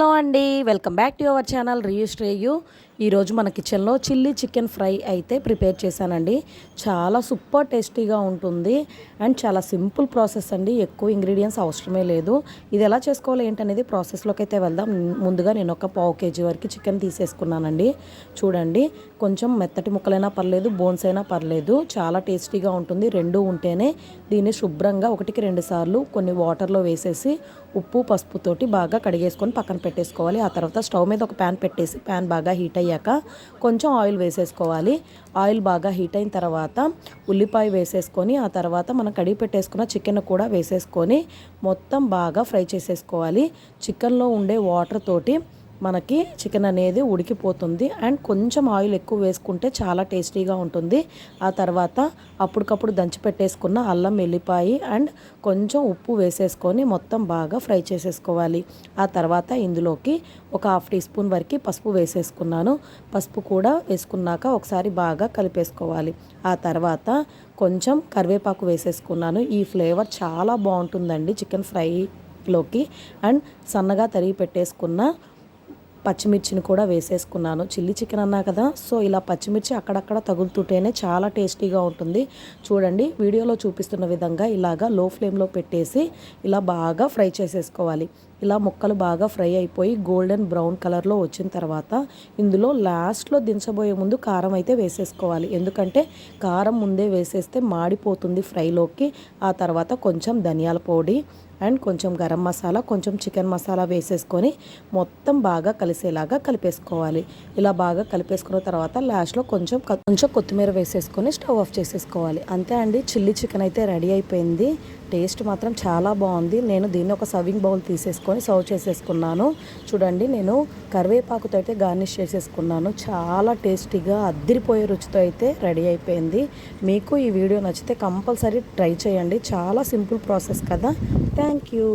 Hello అండి. Welcome back to our channel రిజిస్ట్రేయు ఈరోజు మన కిచెన్లో చిల్లీ చికెన్ ఫ్రై అయితే ప్రిపేర్ చేశానండి. చాలా సూపర్ టేస్టీగా ఉంటుంది. అండ్ చాలా సింపుల్ ప్రాసెస్ అండి. ఎక్కువ ఇంగ్రీడియంట్స్ అవసరమే లేదు. ఇది ఎలా చేసుకోవాలి ఏంటనేది ప్రాసెస్లోకి అయితే వెళ్దాం. ముందుగా నేను ఒక పావు కేజీ వరకు చికెన్ తీసేసుకున్నానండి. చూడండి కొంచెం మెత్తటి ముక్కలైనా పర్లేదు బోన్స్ అయినా పర్లేదు. చాలా టేస్టీగా ఉంటుంది. రెండు ఉంటేనే దీన్ని శుభ్రంగా ఒకటికి రెండు సార్లు కొన్ని వాటర్లో వేసేసి ఉప్పు పసుపుతోటి బాగా కడిగేసుకొని పక్కన పెట్టేసుకోవాలి. ఆ తర్వాత స్టవ్ మీద ఒక ప్యాన్ పెట్టేసి ప్యాన్ బాగా హీట్ అయ్యి అయ్యాక కొంచెం ఆయిల్ వేసేసుకోవాలి. ఆయిల్ బాగా హీట్ అయిన తర్వాత ఉల్లిపాయ వేసేసుకొని ఆ తర్వాత మనం కడిగి పెట్టేసుకున్న చికెన్ కూడా వేసేసుకొని మొత్తం బాగా ఫ్రై చేసేసుకోవాలి. చికెన్లో ఉండే వాటర్ తోటి మనకి చికెన్ అనేది ఉడికిపోతుంది. అండ్ కొంచెం ఆయిల్ ఎక్కువ వేసుకుంటే చాలా టేస్టీగా ఉంటుంది. ఆ తర్వాత అప్పటికప్పుడు దంచి పెట్టేసుకున్న అల్లం వెల్లిపాయి అండ్ కొంచెం ఉప్పు వేసేసుకొని మొత్తం బాగా ఫ్రై చేసేసుకోవాలి. ఆ తర్వాత ఇందులోకి ఒక హాఫ్ టీ స్పూన్ వరకు పసుపు వేసేసుకున్నాను. పసుపు కూడా వేసుకున్నాక ఒకసారి బాగా కలిపేసుకోవాలి. ఆ తర్వాత కొంచెం కరివేపాకు వేసేసుకున్నాను. ఈ ఫ్లేవర్ చాలా బాగుంటుందండి చికెన్ ఫ్రైలోకి అండ్ సన్నగా తరిగి పెట్టేసుకున్న పచ్చిమిర్చిని కూడా వేసేసుకున్నాను. చిల్లీ చికెన్ అన్నా కదా సో ఇలా పచ్చిమిర్చి అక్కడక్కడ తగులుతుంటేనే చాలా టేస్టీగా ఉంటుంది. చూడండి వీడియోలో చూపిస్తున్న విధంగా ఇలాగా లో ఫ్లేమ్లో పెట్టేసి ఇలా బాగా ఫ్రై చేసేసుకోవాలి. ఇలా ముక్కలు బాగా ఫ్రై అయిపోయి గోల్డెన్ బ్రౌన్ కలర్లో వచ్చిన తర్వాత ఇందులో లాస్ట్లో దించబోయే ముందు కారం అయితే వేసేసుకోవాలి. ఎందుకంటే కారం ముందే వేసేస్తే మాడిపోతుంది ఫ్రైలోకి. ఆ తర్వాత కొంచెం ధనియాల పొడి అండ్ కొంచెం గరం మసాలా కొంచెం చికెన్ మసాలా వేసేసుకొని మొత్తం బాగా కలిసేలాగా కలిపేసుకోవాలి. ఇలా బాగా కలిపేసుకున్న తర్వాత లాస్ట్లో కొంచెం కొంచెం కొత్తిమీర వేసేసుకొని స్టవ్ ఆఫ్ చేసేసుకోవాలి. అంతే అండి చిల్లీ చికెన్ అయితే రెడీ అయిపోయింది. టేస్ట్ మాత్రం చాలా బాగుంది. నేను దీన్ని ఒక సర్వింగ్ బౌల్ తీసేసుకొని సర్వ్ చేసేసుకున్నాను. చూడండి నేను కరివేపాకుతో అయితే గార్నిష్ చేసేసుకున్నాను. చాలా టేస్టీగా అద్దిరిపోయే రుచితో అయితే రెడీ అయిపోయింది. మీకు ఈ వీడియో నచ్చితే కంపల్సరీ ట్రై చేయండి. చాలా సింపుల్ ప్రాసెస్ కదా. Thank you.